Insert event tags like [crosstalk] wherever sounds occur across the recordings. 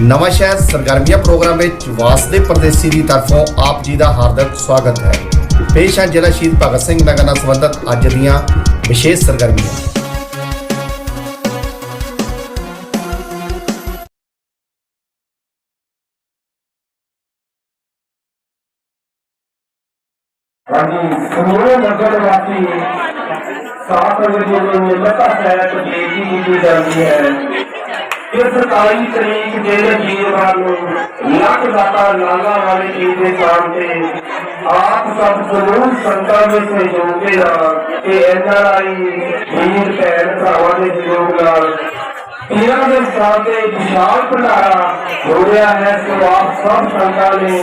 ਨਵਾਂ ਸ਼ਹਿਰ ਸਰਗਰਮੀਆਂ ਪ੍ਰੋਗਰਾਮ ਵਿੱਚ ਵਾਸਦੇ ਪਰਦੇਸੀ ਦੀ ਤਰਫੋਂ ਆਪ ਜੀ ਦਾ ਹਾਰਦਿਕ ਸਵਾਗਤ ਹੈ। ਪੇਸ਼ ਹੈ ਜ਼ਿਲ੍ਹਾ ਸ਼ਹੀਦ ਭਗਤ ਸਿੰਘ ਨਗਰ ਨਾਲ ਸੰਬੰਧਿਤ ਅੱਜ ਦੀਆਂ ਵਿਸ਼ੇਸ਼ ਸਰਗਰਮੀਆਂ। ਹਾਂਜੀ, ਸਮੂਹ ਨਗਰ ਵਾਸੀ ਸਾਤ ਵਜੇ ਨੂੰ ਲਤਾ ਸਹਿਤ ਬੇਨਤੀ ਕੀਤੀ ਜਾਂਦੀ ਹੈ। ਕਿ 27 ਤਰੀਕ ਦੇ ਵੀਰਵਾਰ ਨੂੰ ਲੱਖ ਦਾਤਾ ਲਾਲਾ ਵਾਲੇ ਜੀ ਦੇ ਨਾਮ ਤੇ ਆਪ ਸਭ ਸਮੂਹ ਸੰਤਾਂ ਦੇ ਸਹਿਯੋਗ ਦੇ ਨਾਲ ਤੇ ਐਨਆਰਆਈ ਵੀਰ ਭੈਣ ਭਰਾਵਾਂ ਦੇ ਸਹਿਯੋਗ ਨਾਲ ਪੀਰਾਂ ਦੇ ਸਥਾਨ ਤੇ ਵਿਸ਼ਾਲ ਭੰਡਾਰਾ ਹੋ ਰਿਹਾ ਹੈ, ਸੋ ਸਭ ਸੰਤਾਂ ਨੇ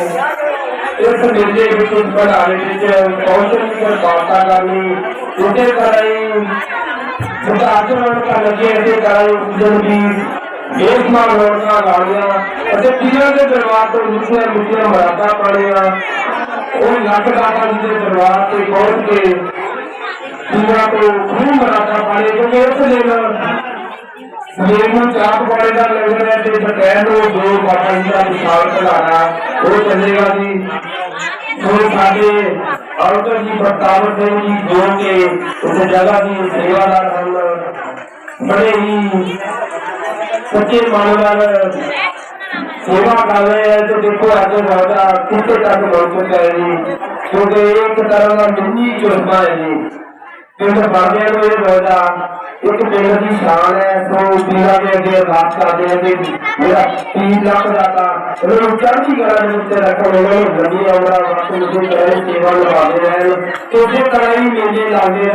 ਇਸ ਮੇਲੇ ਵਿੱਚ ਭੰਡਾਰੇ ਵਿੱਚ ਪਹੁੰਚਣ ਦੀ ਕਿਰਪਾਲਤਾ ਕਰਨੀ ਉਹਦੇ ਕਰਾਈ ਸੁਧਾਰਨ ਕਰ ਲੱਗੇ ਤੇ ਕਰਾਈ ਉਦਣ ਦੀ ਨਾਲ ਰੋਣਾ ਲਾਉਣੀਆਂ ਅਤੇ ਪੀਰਾਂ ਦੇ ਦਰਬਾਰ ਤੋਂ ਮਿੱਠੀਆਂ ਮਿੱਠੀਆਂ ਮਰਾਦਾ ਪਾਣੀਆਂ ਉਹ ਲੱਖ ਦਾਤਾ ਜੀ ਦੇ ਦਰਬਾਰ ਤੇ ਪਹੁੰਚ ਕੇ ਪੀਰਾਂ ਤੋਂ ਖੂਬ ਮਰਾਦਾ ਪਾਣੀ ਕਿਉਂਕਿ ਇਸ ਦਿਨ ਸਵੇਰ ਨੂੰ ਚਾਰ ਪਕੌੜੇ ਦਾ ਲੰਗਰ ਹੈ ਤੇ ਦੁਪਹਿਰ ਨੂੰ ਦੋ ਬਾਬਾ ਦਾ ਵਿਸ਼ਾਲ ਭੰਡਾਰਾ ਉਹ ਚੱਲੇਗਾ ਜੀ। ਸੋ ਸਾਡੇ ਔਰਤ ਜੀ, ਪ੍ਰਤਾਪ ਸਿੰਘ ਜੀ ਜੋ ਕਿ ਉਸ ਜਗ੍ਹਾ ਦੀ ਸੇਵਾਦਾਰ ਕੰਮ ਬੜੇ ਹੀ ਸੱਚੇ ਮਨ ਨਾਲ ਸੇਵਾ ਕਰ ਰਹੇ ਹੈ ਤੇ ਦੇਖੋ ਅੱਜ ਸਾਡਾ ਕਿੱਥੇ ਤੱਕ ਪਹੁੰਚ ਚੁੱਕਾ ਹੈ ਜੀ ਕਿਉਂਕਿ ਇਹ ਇੱਕ ਤਰ੍ਹਾਂ ਦਾ ਮਿੰਨੀ ਚੋਸਮਾ ਹੈ ਜੀ ਪਿੰਡ ਬਾਬਿਆਂ ਨੂੰ ਇਹ ਰੋਜ਼ਾ ਇੱਕ ਪਿੰਡ ਦੀ ਸ਼ਾਨ ਹੈ ਸੋ ਪੀਰਾਂ ਦੇ ਅੱਗੇ ਅਰਦਾਸ ਕਰਦੇ ਹਾਂ ਕਿ ਮੇਰਾ 3 ਲੱਖ ਦਾ ਤਾਂ ਉਹਨਾਂ ਨੂੰ ਚੜ੍ਹਦੀ ਕਲਾ ਦੇ ਉੱਤੇ ਰੱਖੋ ਉਹਨਾਂ ਨੂੰ ਗੰਦੀ ਆਉਣਾ ਵਕਤ ਨੂੰ ਕਰੇ ਸੇਵਾ ਨਿਭਾਉਂਦੇ ਰਹਿਣ ਤੇ ਇਸੇ ਤਰ੍ਹਾਂ ਹੀ ਮੇਲੇ ਲਾਉਂਦੇ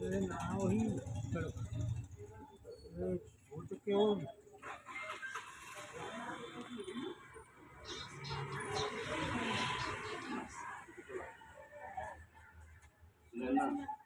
ਰਹਿਣ ਜਕਾਰਾ ਲੱਖਾਂ ਦੇ ਕਾਟੇ ਦਾ ਦੋ ਸਾਡੇ ਦਰਬਾਰ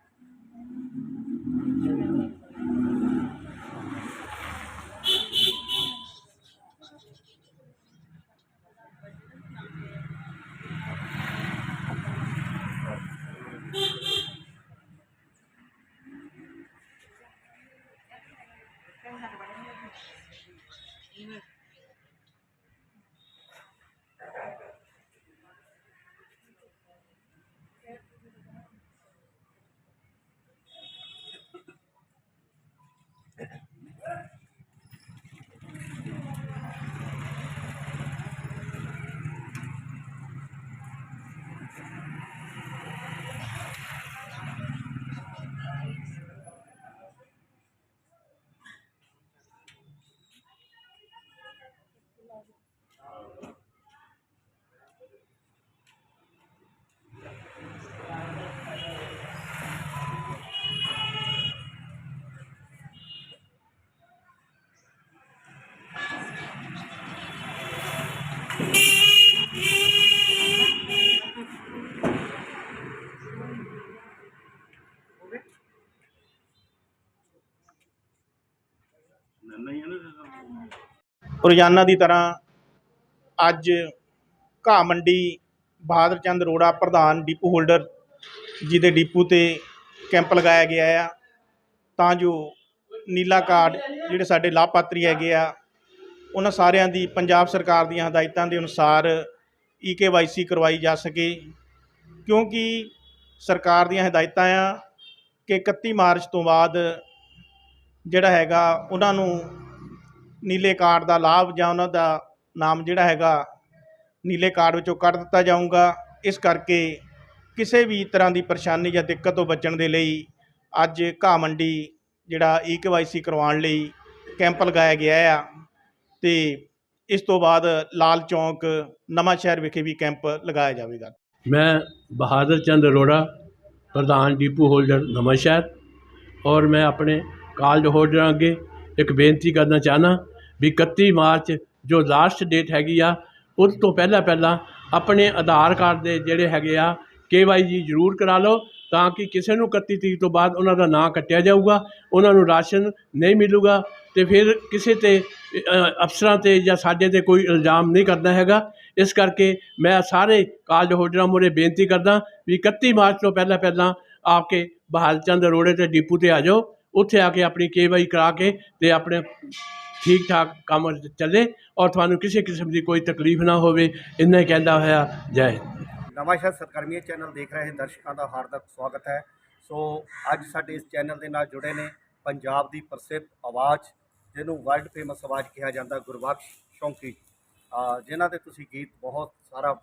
ਰੋਜ਼ਾਨਾ ਦੀ ਤਰ੍ਹਾਂ ਅੱਜ ਘਾਹ ਮੰਡੀ ਬਹਾਦਰ ਚੰਦ ਰੋੜਾ ਪ੍ਰਧਾਨ ਡਿਪੂ ਹੋਲਡਰ ਜੀ ਦੇ ਡਿਪੂ ਤੇ ਕੈਂਪ ਲਗਾਇਆ ਗਿਆ ਆ। ਤਾਂ ਜੋ ਨੀਲਾ ਕਾਰਡ ਜਿਹੜੇ ਸਾਡੇ ਲਾਭਪਾਤਰੀ ਹੈਗੇ ਆ, ਉਹਨਾਂ ਸਾਰਿਆਂ ਦੀ ਪੰਜਾਬ ਸਰਕਾਰ ਦੀਆਂ ਹਦਾਇਤਾਂ ਦੇ ਅਨੁਸਾਰ ਈਕੇਵਾਈਸੀ ਕਰਵਾਈ ਜਾ ਸਕੇ। ਕਿਉਂਕਿ ਸਰਕਾਰ ਦੀਆਂ ਹਦਾਇਤਾਂ ਆ ਕਿ 31 ਮਾਰਚ ਤੋਂ ਬਾਅਦ ਜਿਹੜਾ ਹੈਗਾ, ਉਹਨਾਂ ਨੂੰ ਨੀਲੇ ਕਾਰਡ ਦਾ ਲਾਭ ਜਾਂ ਉਹਨਾਂ ਦਾ ਨਾਮ ਜਿਹੜਾ ਹੈਗਾ ਨੀਲੇ ਕਾਰਡ ਵਿੱਚੋਂ ਕੱਢ ਦਿੱਤਾ ਜਾਊਗਾ। ਇਸ ਕਰਕੇ ਕਿਸੇ ਵੀ ਤਰ੍ਹਾਂ ਦੀ ਪਰੇਸ਼ਾਨੀ ਜਾਂ ਦਿੱਕਤ ਤੋਂ ਬਚਣ ਦੇ ਲਈ ਅੱਜ ਘਾਹ ਮੰਡੀ ਜਿਹੜਾ ਈ ਕੇਵਾਈਸੀ ਕਰਵਾਉਣ ਲਈ ਕੈਂਪ ਲਗਾਇਆ ਗਿਆ ਆ ਤੇ ਇਸ ਤੋਂ ਬਾਅਦ ਲਾਲ ਚੌਂਕ ਨਵਾਂ ਸ਼ਹਿਰ ਵਿਖੇ ਵੀ ਕੈਂਪ ਲਗਾਇਆ ਜਾਵੇਗਾ। ਮੈਂ ਬਹਾਦਰ ਚੰਦ ਅਰੋੜਾ, ਪ੍ਰਧਾਨ ਡੀਪੂ ਹੋਲਡਰ ਨਵਾਂਸ਼ਹਿਰ ਔਰ ਮੈਂ ਆਪਣੇ ਕਾਲਜ ਹੋਲਡਰਾਂ ਅੱਗੇ ਇੱਕ ਬੇਨਤੀ ਕਰਨਾ ਚਾਹਨਾ ਵੀ 31 ਮਾਰਚ ਜੋ ਲਾਸਟ ਡੇਟ ਹੈਗੀ ਆ, ਉਸ ਤੋਂ ਪਹਿਲਾਂ ਪਹਿਲਾਂ ਆਪਣੇ ਆਧਾਰ ਕਾਰਡ ਦੇ ਜਿਹੜੇ ਹੈਗੇ ਆ ਜੀ ਜ਼ਰੂਰ ਕਰਾ ਲਓ ਤਾਂ ਕਿ ਕਿਸੇ ਨੂੰ 31 ਤਰੀਕ ਤੋਂ ਬਾਅਦ ਉਹਨਾਂ ਦਾ ਨਾਂ ਕੱਟਿਆ ਜਾਊਗਾ, ਉਹਨਾਂ ਨੂੰ ਰਾਸ਼ਨ ਨਹੀਂ ਮਿਲੂਗਾ ਤੇ ਫਿਰ ਕਿਸੇ ਤੇ ਅਫਸਰਾਂ ਤੇ ਜਾਂ ਸਾਡੇ ਤੇ ਕੋਈ ਇਲਜ਼ਾਮ ਨਹੀਂ ਕਰਨਾ ਹੈਗਾ। ਇਸ ਕਰਕੇ ਮੈਂ ਸਾਰੇ ਕਾਲਜ ਹੋਲਡਰਾਂ ਮੂਹਰੇ ਬੇਨਤੀ ਕਰਦਾ ਵੀ 31 ਮਾਰਚ ਤੋਂ ਪਹਿਲਾਂ ਪਹਿਲਾਂ ਆ ਕੇ ਬਹਾਲ ਚੰਦ ਰੋੜੇ ਤੇ ਡਿਪੂ ਤੇ ਆ ਜਾਓ, ਉੱਥੇ ਆ ਕੇ ਆਪਣੀ ਕੇਵਾਈ ਕਰਾ ਕੇ ਤੇ ਆਪਣੇ ਠੀਕ ਠਾਕ ਕੰਮ ਚੱਲੇ ਔਰ ਤੁਹਾਨੂੰ ਕਿਸੇ ਕਿਸਮ ਦੀ ਕੋਈ ਤਕਲੀਫ ਨਾ ਹੋਵੇ, ਇੰਨਾ ਹੀ ਕਹਿੰਦਾ ਹੋਇਆ, ਜੈ ਹਿੰਦ। ਨਵਾਂਸ਼ਹਿਰ ਸਰਕਰਮੀਆ ਚੈਨਲ ਦੇਖ ਰਹੇ ਦਰਸ਼ਕਾਂ ਦਾ ਹਾਰਦਿਕ ਸਵਾਗਤ ਹੈ। ਸੋ ਅੱਜ ਸਾਡੇ ਇਸ ਚੈਨਲ ਦੇ ਨਾਲ ਜੁੜੇ ਨੇ ਪੰਜਾਬ ਦੀ ਪ੍ਰਸਿੱਧ ਆਵਾਜ਼, ਜਿਹਨੂੰ ਵਰਲਡ ਫੇਮਸ ਆਵਾਜ਼ ਕਿਹਾ ਜਾਂਦਾ, ਗੁਰਬਖਸ਼ ਸ਼ੌਂਕੀ ਅਹ ਜਿਨ੍ਹਾਂ ਦੇ ਤੁਸੀਂ ਗੀਤ ਬਹੁਤ ਸਾਰਾ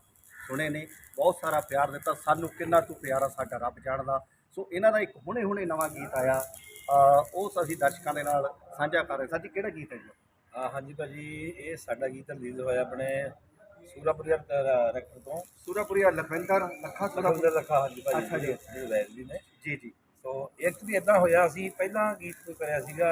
ਸੁਣੇ ਨੇ, ਬਹੁਤ ਸਾਰਾ ਪਿਆਰ ਦਿੱਤਾ, ਸਾਨੂੰ ਕਿੰਨਾ ਤੂੰ ਪਿਆਰਾ ਸਾਡਾ ਰੱਬ ਜਾਣਦਾ। ਸੋ ਇਹਨਾਂ ਦਾ ਇੱਕ ਹੁਣੇ ਹੁਣੇ ਨਵਾਂ ਗੀਤ ਆਇਆ। ਉਸ ਅਸੀਂ ਦਰਸ਼ਕਾਂ ਦੇ ਨਾਲ ਸਾਂਝਾ ਕਰ ਰਹੇ ਸਾਂ ਜੀ ਕਿਹੜਾ ਗੀਤ ਹੈ ਜੀ? ਹਾਂ ਹਾਂਜੀ ਭਾਜੀ ਇਹ ਸਾਡਾ ਗੀਤ ਰਿਲੀਜ਼ ਹੋਇਆ ਆਪਣੇ ਸੂਰਾਪੁਰੀਆ ਰੈਕਟਰ ਤੋਂ। ਸੂਰਾਪੁਰੀਆ ਲਖਵਿੰਦਰ ਲੱਖਾ ਸੂਰਾਪੁਰੀਆ ਰੱਖਾ ਹਾਂਜੀ ਭਾਜੀ ਅੱਛਾ ਜੀ। ਜਿਹੜੇ ਵੈਲਜੀ ਨੇ। ਜੀ ਜੀ। ਸੋ ਇੱਕ ਵੀ ਇਦਾਂ ਹੋਇਆ ਸੀ ਪਹਿਲਾਂ ਗੀਤ ਕੋਈ ਕਰਿਆ ਸੀਗਾ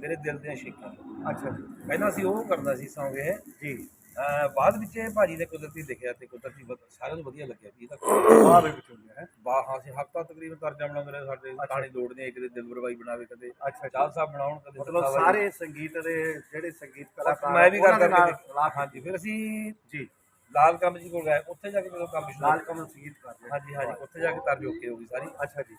ਮੇਰੇ ਦਿਲ ਦੀਆਂ ਸ਼ੇਕਾਂ ਅੱਛਾ ਜੀ। ਪਹਿਲਾਂ ਅਸੀਂ ਉਹ ਕਰਦਾ ਸੀ ਸੌਂਗ। ਇਹ ਜੀ। ਅਹ, ਬਾਅਦ ਵਿੱਚ ਇਹ ਭਾਜੀ ਨੇ ਕੁਦਰਤੀ ਦੇਖਿਆ ਤੇ ਕੁਦਰਤੀ ਵਧ- ਸਾਰਿਆਂ ਨੂੰ ਵਧੀਆ ਲੱਗਿਆ ਵੀ ਇਹ ਤਾਂ [coughs] ਵਾਹ ਵੀ ਵਿਚੋਲਿਆ ਹੈ। ਬਾ ਹਾਂ ਅਸੀਂ ਹਫਤਾ ਤਕਰੀਬਨ ਤਰਜਾ ਬਣਾਉਂਦੇ ਰਹੇ ਸਾਡੇ ਕਹਾਣੀ ਲੋੜਦੇ ਕਦੇ ਦਿਲਬਰ ਬਾਈ ਬਣਾਵੇ ਕਦੇ ਅੱਛਾ ਚਾਹ ਸਾਹਿਬ ਬਣਾਉਣ ਕਦੇ ਮਤਲਬ ਸੱਤਾ ਬਾਈ। ਸਾਰੇ ਸੰਗੀਤ ਦੇ ਜਿਹੜੇ ਸੰਗੀਤ ਕਲਾਕਾਰ ਮੈਂ ਵੀ ਉਹਨਾਂ ਕਰ ਦੇ ਨਾਲ ਕਰਕੇ ਹਾਂਜੀ ਫਿਰ ਅਸੀਂ ਜੀ। ਲਾਲ ਕਮਲ ਜੀ ਕੋਲ ਗਏ ਉੱਥੇ ਜਾ ਕੇ ਜਦੋਂ ਕੰਮ ਸ਼ੁਰੂ ਲਾਲ ਕਮਲ ਸੰਗੀਤ ਕਰਦੇ ਹਾਂਜੀ ਹਾਂਜੀ ਉੱਥੇ ਜਾ ਕੇ ਤਰਜ ਓਕੇ ਹੋ ਗਈ ਸਾਰੀ। ਅੱਛਾ ਜੀ।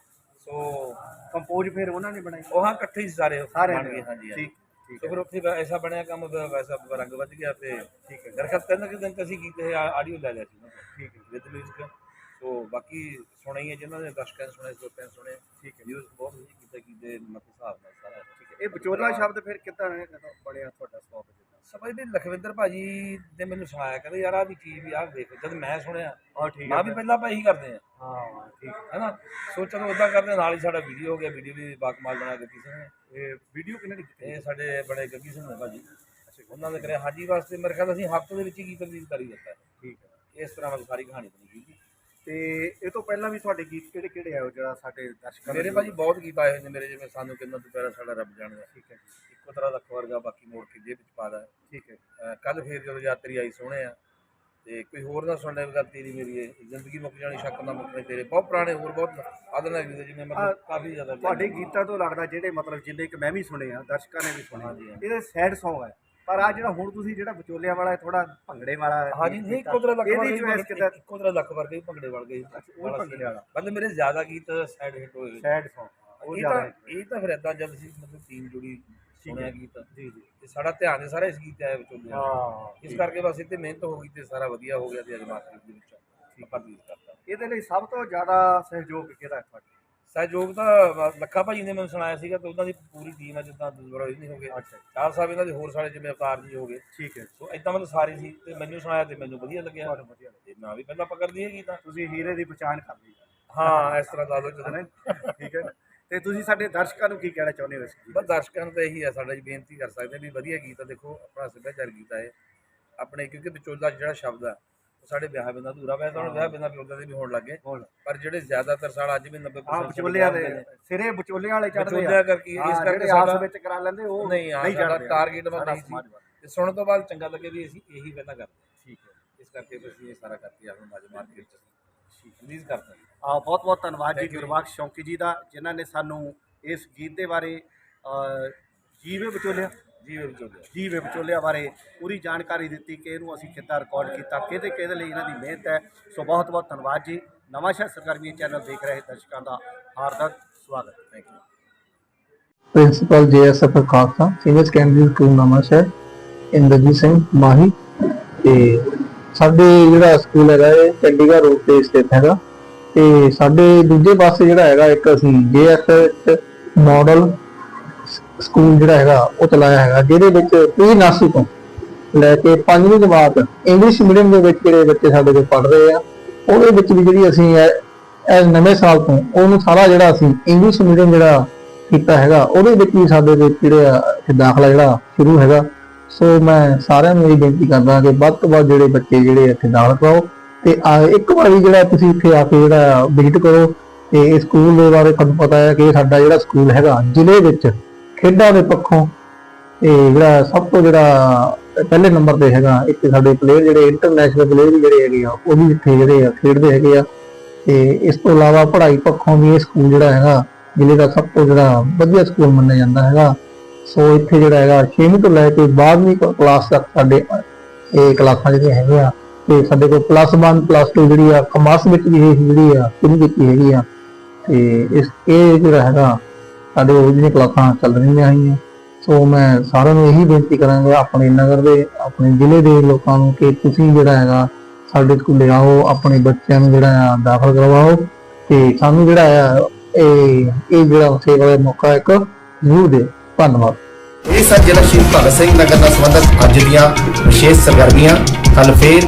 ਸੋ ਕੰਪੋਜ਼ ਫਿਰ ਉਹਨਾਂ ਨੇ ਬਣਾਈ? ਉਹ ਹਾਂ ਇਕੱਠੇ ਹੀ ਸਾਰੇ ਸਾਰੇ ਬਣ ਗਏ ਹਾਂਜੀ ਹਾਂਜੀ। ਠੀਕ। ਫਿਰ ਉੱਥੇ ਵੈ- ਐਸਾ ਬਣਿਆ ਕੰਮ ਵੈ- ਵੈਸਾ ਰੰਗ ਵੱਜ ਗਿਆ ਤੇ ਠੀਕ ਹੈ। ਦਰਖਤ ਤਿੰਨ ਕਿ ਦਿਨ ਤੇ ਅਸੀਂ ਕੀਤੇ ਆਡੀਓ ਲੈ ਲਿਆ ਸੀ ਉਹਨਾਂ ਤੋਂ ਠੀਕ ਹੈ ਵਿਦ ਮਿਊਜ਼ਿਕ ਸੋ ਬਾਕੀ ਸੁਣੇ ਹੀ ਹੈ ਜਿਨ੍ਹਾਂ ਨੇ ਦਰਸ਼ਕਾਂ ਨੇ ਸੁਣੇ ਸਰੋਤਿਆਂ ਨੇ ਸੁਣੇ ਠੀਕ ਹੈ। ਨਿਊਜ਼ ਬਹੁਤ ਵਧੀਆ ਕੀਤਾ ਕੀਤੇ ਮਤ ਹਿਸਾਬ ਨਾਲ ਸਾਰਾ। ਠੀਕ ਹੈ। ਇਹ ਵਿਚੋਲਾ ਸ਼ਬਦ ਫਿਰ ਕਿੱਦਾਂ ਹੈ? ਕਦੋਂ ਬਣਿਆ ਤੁਹਾਡਾ ਸਵਾਬ ਜਿੱਦਾਂ? ਸਮਝ ਵੀ ਲਖਵਿੰਦਰ ਭਾਜੀ ਨੇ ਮੈਨੂੰ ਸੁਣਾਇਆ ਕਹਿੰਦੇ ਯਾਰ ਆ ਵੀ ਚੀਜ਼ ਵੀ ਆਹ ਦੇਖ ਜਦ ਮੈਂ ਸੁਣਿਆ ਹਾਂ ਠੀਕ ਮੈਂ ਵੀ ਪਹਿਲਾਂ ਆਪਾਂ ਇਹੀ ਕਰਦੇ ਆ। ਹਾਂ ਠੀਕ। ਹੈਨਾ ਸੋ ਚਲੋ ਉਦਾਂ ਕਰਦੇ ਨਾਲ ਹੀ ਸਾਡਾ ਵੀਡੀਓ ਹੋ ਗਿਆ ਵੀਡੀਓ ਵੀ ਬਾਕਮਾਲ ਬਣਾ ਕੇ ਕਿਸੇ ਨੇ। ਇਹ ਵੀਡੀਓ ਕਿਹਨੇ ਦੀ ਕੀਤੀ ਇਹ ਸਾਡੇ ਬੜੇ ਗੱਗੀ ਸਿੰਘ ਨੇ ਭਾਜੀ। ਉਹਨਾਂ ਨੇ ਕਰਿਆ ਹਾਜੀ ਵਾਸਤੇ ਮੇਰੇ ਖਿਆਲ ਅਸੀਂ ਹਫ਼ਤੇ ਦੇ ਵਿੱਚ ਹੀ ਗੀਤ ਰਿਲੀਜ਼ ਕਰੀ ਦਿੱਤਾ। ਹੈ। ਠੀਕ ਹੈ। ਇਸ ਤਰ੍ਹਾਂ ਨਾਲ ਸਾਰੀ ਕਹਾਣੀ ਬਣੀ ਜੀ। ਤੇ ਇਹ ਤੋਂ ਪਹਿਲਾਂ ਵੀ ਤੁਹਾਡੇ ਗੀਤ ਕਿਹੜੇ ਕਿਹੜੇ ਆਏ ਹੋ ਜਿਹੜਾ ਸਾਡੇ ਦਰਸ਼ਕਾਂ ਨੂੰ ਮੇਰੇ ਭਾਜੀ ਬਹੁਤ ਗੀਤ ਆਏ ਹੋਏ ਨੇ ਮੇਰੇ ਜਿਵੇਂ ਸਾਨੂੰ ਕਿੰਨਾ ਤੋਂ ਪਿਆਰਾ ਸਾਡਾ ਰੱਬ ਜਾਣਦਾ ਠੀਕ ਹੈ ਜੀ। ਇੱਕੋ ਤਰ੍ਹਾਂ ਦਾ ਵਰਗਾ ਬਾਕੀ ਮੋੜ ਕੇ ਜੇਬ ਵਿੱਚ ਪਾ ਦਾ ਠੀਕ ਹੈ ਕੱਲ ਫੇਰ ਜਦੋਂ ਯਾਤਰੀ ਆਈ ਸੋਹਣੇ ਆ ਤੇ ਕੋਈ ਹੋਰ ਨਾ ਸੁਣਨੇ ਗੱਲ ਤੇਰੀ ਮੇਰੀ ਇਹ ਜ਼ਿੰਦਗੀ ਮੁੱਕ ਜਾਣੀ ਸ਼ੱਕ ਨਾ ਮੁੱਕਣੇ ਤੇਰੇ ਬਹੁਤ ਪੁਰਾਣੇ ਹੋਰ ਬਹੁਤ ਆਦਨਾ ਗੀਤ ਜਿਵੇਂ ਮਤਲਬ ਕਾਫੀ ਜ਼ਿਆਦਾ ਤੁਹਾਡੇ ਗੀਤਾਂ ਤੋਂ ਲੱਗਦਾ ਜਿਹੜੇ ਮਤਲਬ ਜਿੰਨੇ ਕਿ ਮੈਂ ਵੀ ਸੁਣੇ ਆ ਦਰਸ਼ਕਾਂ ਨੇ ਵੀ ਸੁਣੇ। ਇਹਦੇ ਸੈਡ Song ਹੈ ਪਰ ਆ ਜਿਹੜਾ ਹੁਣ ਤੁਸੀਂ ਜਿਹੜਾ ਵਿਚੋਲਿਆਂ ਵਾਲਾ ਥੋੜਾ ਭੰਗੜੇ ਵਾਲਾ ਹਾਂਜੀ ਨਹੀਂ ਇੱਕੋ ਤਰ੍ਹਾਂ ਲੱਖ ਇਹਦੀ ਚੋਇਸ ਕਿਦਾਂ ਤਰ੍ਹਾਂ ਲੱਖ ਵਰਗੇ ਭੰਗੜੇ ਵੜ ਗਏ ਉਹ ਭੰਗੜੇ ਵਾਲਾ। ਮਤਲਬ ਮੇਰੇ ਜ਼ਿਆਦਾ ਗੀਤ ਸਾਈਡ ਹਿੱਟ ਹੋਏ। ਸੈਡ Song ਇਹ ਤਾਂ ਇਹ ਤਾਂ ਫਿਰ ਏਦਾਂ ਜਦ ਅਸੀਂ ਮਤਲਬ ਟੀਮ ਜੁੜੀ ਸੁਣਿਆ ਗੀਤ। ਜੀ ਜੀ। ਤੇ ਸਾਡਾ ਧਿਆਨ ਹੀ ਸਾਰਾ ਇਸ ਗੀਤ ਆਇਆ ਵਿਚੋਲੇ ਹਾਂ ਇਸ ਕਰਕੇ ਬਸ ਇੱਥੇ ਮਿਹਨਤ ਹੋ ਗਈ ਤੇ ਸਾਰਾ ਵਧੀਆ ਹੋ ਗਿਆ ਤੇ ਅੱਜ ਮਾਰਕੀਟ ਦੇ ਵਿੱਚ ਆਪਾਂ ਰਿਲੀਜ਼ ਕਰਤਾ। ਇਹਦੇ ਲਈ ਸਭ ਤੋਂ ਜ਼ਿਆਦਾ ਸਹਿਯੋਗ ਕਿਹਦਾ ਹੈ ਤੁਹਾਡਾ? ਸਹਿਯੋਗ ਤਾਂ ਲੱਖਾ ਭਾਜੀ ਨੇ ਮੈਨੂੰ ਸੁਣਾਇਆ ਸੀਗਾ ਤੇ ਉਹਨਾਂ ਦੀ ਪੂਰੀ ਟੀਮ ਹੈ ਜਿੱਦਾਂ ਦੁਬਰਾ ਨਹੀਂ ਹੋ ਗਏ ਅੱਛਾ। ਚਾਰ ਸਾਹਿਬ ਇਹਨਾਂ ਦੇ ਹੋਰ ਸਾਰੇ ਜਿਵੇਂ ਅਵਤਾਰ ਜੀ ਹੋ ਗਏ। ਠੀਕ ਹੈ। ਸੋ ਇਦਾਂ ਮਤਲਬ ਸਾਰੇ ਸੀ ਤੇ ਮੈਨੂੰ ਸੁਣਾਇਆ ਤੇ ਮੈਨੂੰ ਵਧੀਆ ਲੱਗਿਆ। ਤੁਹਾਨੂੰ ਵਧੀਆ ਲੱਗਿਆ। ਤੇ ਨਾ ਵੀ ਪਹਿਲਾਂ ਪਕੜ ਲਈਏ ਗੀਤ। ਤੁਸੀਂ ਹੀਰੇ ਦੀ ਪਛਾਣ ਕਰ ਲਈ। ਹਾਂ ਇਸ ਤਰ੍ਹਾਂ ਲਾ ਲਓ ਜਦੋਂ। ਹੈ ਠੀਕ ਹੈ। ਤੇ ਤੁਸੀਂ ਸਾਡੇ ਦਰਸ਼ਕਾਂ ਨੂੰ ਕੀ ਕਹਿਣਾ ਚਾਹੁੰਦੇ ਹੋ ਇਸ ਗੀਤ ਬਸ ਦਰਸ਼ਕਾਂ ਨੂੰ ਤਾਂ ਇਹੀ ਹੈ ਸਾਡਾ ਜੀ ਬੇਨਤੀ ਕਰ ਸਕਦੇ ਵੀ ਵਧੀਆ ਗੀਤ ਆ ਦੇਖੋ ਆਪਣਾ ਸੱਭਿਆਚਾਰ ਗੀਤ ਆ ਇਹ। ਆਪਣੇ ਕਿਉਂਕਿ ਵਿਚੋਲਾ ਜਿਹੜਾ ਸ਼ਬਦ ਆ ਉਹ ਸਾਡੇ ਵਿਆਹ ਬਿੰਦਾ ਅਧੂਰਾ ਵੈਸੇ ਤਾਂ ਹੁਣ ਵਿਆਹ ਬਿੰਦਾ ਵਿਚੋਲਾ ਦੇ ਵੀ ਹੋਣ ਲੱਗੇ ਪਰ ਜਿਹੜੇ ਜ਼ਿਆਦਾਤਰ ਸਾਲ ਅੱਜ ਵੀ 90% ਆ ਵਿਚੋਲਿਆਂ ਦੇ ਸਿਰੇ ਵਿਚੋਲਿਆਂ ਵਾਲੇ ਚੜਦੇ ਵਿਚੋਲਿਆਂ ਕਰਕੇ ਇਸ ਕਰਕੇ ਸਾਡਾ ਵਿੱਚ ਕਰਾ ਲੈਂਦੇ ਉਹ ਨਹੀਂ ਆ ਸਾਡਾ। ਟਾਰਗੇਟ ਸਾਡਾ ਨਹੀਂ ਸੀ। ਤੇ ਸੁਣਨ ਤੋਂ ਬਾਅਦ ਚੰਗਾ ਲੱਗੇ ਵੀ ਅਸੀਂ ਇਹੀ ਪਹਿਲਾਂ ਕਰਦੇ ਠੀਕ ਹੈ। ਇਸ ਕਰਕੇ ਅਸੀਂ ਇਹ ਸਾਰਾ ਕਰਕੇ ਅੱਜ ਮਾਰਕੀਟ ਚ। ਰਿਲੀਜ਼ ਕਰਤਾ ਜੀ ਆ ਬਹੁਤ ਬਹੁਤ ਧੰਨਵਾਦ ਜੀ। ਗੁਰਬਖਸ਼ ਸ਼ੌਂਕੀ ਜੀ ਦਾ ਜਿਨ੍ਹਾਂ ਨੇ ਸਾਨੂੰ ਇਸ ਗੀਤ ਦੇ ਬਾਰੇ ਜੀਵੇ ਵਿਚੋਲਿਆ ਜੀ ਵੇ ਵਿਚੋਲੇ ਜੀਵੇ ਵਿਚੋਲਿਆਂ ਬਾਰੇ ਪੂਰੀ ਜਾਣਕਾਰੀ ਦਿੱਤੀ ਕਿ ਇਹਨੂੰ ਅਸੀਂ ਕਿੱਦਾਂ ਰਿਕਾਰਡ ਕੀਤਾ ਕਿਹਦੇ ਕਿਹਦੇ ਲਈ ਇਹਨਾਂ ਦੀ ਮਿਹਨਤ ਹੈ। ਸੋ ਬਹੁਤ ਬਹੁਤ ਧੰਨਵਾਦ ਜੀ। ਨਵਾਂਸ਼ਹਿਰ ਸਰਕਾਰੀ ਚੈਨਲ ਦੇਖ ਰਹੇ ਦਰਸ਼ਕਾਂ ਦਾ ਹਾਰਦਿਕ ਸਵਾਗਤ। Thank you principal JSF Khalsa senior secondary school Nawanshahr Inderjit Singh Mahi ਤੇ ਸਾਡੇ ਜਿਹੜਾ ਸਕੂਲ ਹੈਗਾ ਇਹ ਚੰਡੀਗੜ੍ਹ ਰੋਡ ਤੇ ਸਥਿਤ ਹੈਗਾ। ਤੇ ਸਾਡੇ ਦੂਜੇ ਪਾਸੇ ਜਿਹੜਾ ਹੈਗਾ ਇੱਕ ਅਸੀਂ ਜੇਐਸਐਫ ਮਾਡਲ ਸਕੂਲ ਜਿਹੜਾ ਹੈਗਾ ਉਹ ਚਲਾਇਆ ਹੈਗਾ, ਜਿਹਦੇ ਵਿੱਚ ਪੀ ਨਰਸਰੀ ਤੋਂ ਲੈ ਕੇ ਪੰਜਵੀਂ ਜਮਾਤ ਇੰਗਲਿਸ਼ ਮੀਡੀਅਮ ਦੇ ਵਿੱਚ ਜਿਹੜੇ ਬੱਚੇ ਸਾਡੇ ਕੋਲ ਪੜ੍ਹ ਰਹੇ ਆ, ਉਹਦੇ ਵਿੱਚ ਵੀ ਜਿਹੜੀ ਅਸੀਂ ਇਹ ਇਹ ਨਵੇਂ ਸਾਲ ਤੋਂ ਉਹਨੂੰ ਸਾਰਾ ਜਿਹੜਾ ਅਸੀਂ ਇੰਗਲਿਸ਼ ਮੀਡੀਅਮ ਜਿਹੜਾ ਕੀਤਾ ਹੈਗਾ, ਉਹਦੇ ਵਿੱਚ ਵੀ ਸਾਡੇ ਦੇ ਜਿਹੜੇ ਆ ਇੱਥੇ ਦਾਖਲਾ ਜਿਹੜਾ ਸ਼ੁਰੂ ਹੈਗਾ। ਸੋ ਮੈਂ ਸਾਰਿਆਂ ਨੂੰ ਇਹ ਬੇਨਤੀ ਕਰਦਾ ਕਿ ਵੱਧ ਤੋਂ ਵੱਧ ਜਿਹੜੇ ਬੱਚੇ ਜਿਹੜੇ ਇੱਥੇ ਦਾਖਲ ਪਾਓ ਤੇ ਆ ਇੱਕ ਵਾਰੀ ਜਿਹੜਾ ਤੁਸੀਂ ਇੱਥੇ ਆ ਕੇ ਜਿਹੜਾ ਵਿਜ਼ਿਟ ਕਰੋ ਤੇ ਇਸ ਸਕੂਲ ਦੇ ਬਾਰੇ ਤੁਹਾਨੂੰ ਪਤਾ ਹੈ ਕਿ ਸਾਡਾ ਜਿਹੜਾ ਸਕੂਲ ਹੈਗਾ ਜ਼ਿਲ੍ਹੇ ਵਿੱਚ ਖੇਡਾਂ ਦੇ ਪੱਖੋਂ ਤੇ ਜਿਹੜਾ ਸਭ ਤੋਂ ਜਿਹੜਾ ਪਹਿਲੇ ਨੰਬਰ ਤੇ ਹੈਗਾ ਇੱਥੇ ਸਾਡੇ ਪਲੇਅਰ ਜਿਹੜੇ ਇੰਟਰਨੈਸ਼ਨਲ ਪਲੇਅਰ ਵੀ ਜਿਹੜੇ ਹੈਗੇ ਆ, ਉਹ ਵੀ ਇੱਥੇ ਜਿਹੜੇ ਆ ਖੇਡਦੇ ਹੈਗੇ ਆ ਤੇ ਇਸ ਤੋਂ ਇਲਾਵਾ ਪੜ੍ਹਾਈ ਪੱਖੋਂ ਵੀ ਇਹ ਸਕੂਲ ਜਿਹੜਾ ਹੈਗਾ ਜ਼ਿਲ੍ਹੇ ਦਾ ਸਭ ਤੋਂ ਜਿਹੜਾ ਵਧੀਆ ਸਕੂਲ ਮੰਨਿਆ ਜਾਂਦਾ ਹੈਗਾ। ਸੋ ਇੱਥੇ ਜਿਹੜਾ ਹੈਗਾ 6ਵੀਂ ਤੋਂ ਲੈ ਕੇ 12ਵੀਂ ਕਲਾਸ ਤੱਕ ਸਾਡੇ ਇਹ ਕਲਾਸਾਂ ਜਿਹੜੀਆਂ ਹੈਗੀਆਂ ਤੇ ਸਾਡੇ ਕੋਲ ਪਲੱਸ 1 ਪਲੱਸ 2 ਜਿਹੜੀ ਆ ਕਮਰਸ ਵਿੱਚ ਵੀ ਇਹ ਜਿਹੜੀ ਆ ਸ਼ੁਰੂ ਕੀਤੀ ਹੈਗੀ ਆ। ਤੇ ਇਸ, ਇਹ ਜਿਹੜਾ ਹੈਗਾ, ਸਾਡੇ ਉਹ ਜਿਹੜੀਆਂ ਕਲਾਸਾਂ ਚੱਲ ਰਹੀਆਂ ਹੈਗੀਆਂ। ਸੋ ਮੈਂ ਸਾਰਿਆਂ ਨੂੰ ਇਹੀ ਬੇਨਤੀ ਕਰਾਂਗਾ, ਆਪਣੇ ਨਗਰ ਦੇ, ਆਪਣੇ ਜ਼ਿਲ੍ਹੇ ਦੇ ਲੋਕਾਂ ਨੂੰ ਕਿ ਤੁਸੀਂ ਜਿਹੜਾ ਹੈਗਾ, ਸਾਡੇ ਸਕੂਲੇ ਆਓ, ਆਪਣੇ ਬੱਚਿਆਂ ਨੂੰ ਜਿਹੜਾ ਆ, ਦਾਖਲ ਕਰਵਾਓ। ਤੇ ਸਾਨੂੰ ਜਿਹੜਾ ਆ, ਇਹ ਇਹ ਜਿਹੜਾ ਸੇਵਾ ਦਾ ਮੌਕਾ ਇੱਕ ਜ਼ਰੂਰ ਦੇ ਧੰਨਵਾਦ। ਇਹ ਸਨ ਜ਼ਿਲ੍ਹਾ ਸ਼ਹੀਦ ਭਗਤ ਸਿੰਘ ਨਗਰ ਨਾਲ ਸੰਬੰਧਿਤ ਅੱਜ ਦੀਆਂ ਵਿਸ਼ੇਸ਼ ਸਰਗਰਮੀਆਂ। ਕੱਲ ਫੇਰ